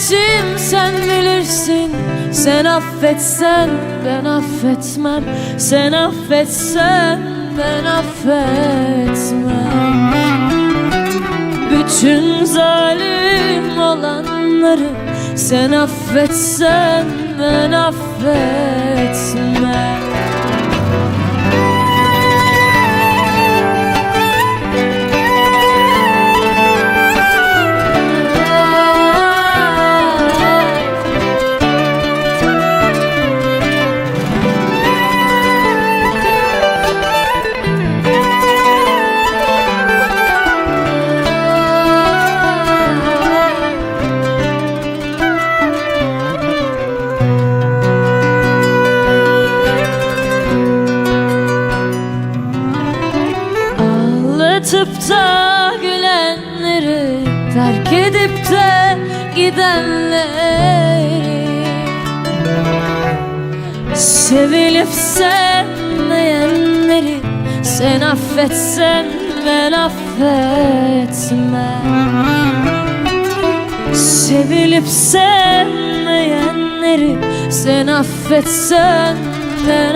ettim sen bilirsin. Sen affetsen ben affetmem. Sen affetsen ben affetmem. Bütün zalim olanları Sen affetsen ben affetmem. Ağlatıp da gülenleri Terk edip de gidenleri. Sevilip sevmeyenleri Sen affetsen ben affetmem. Sevilip sevmeyenleri Sen affetsen ben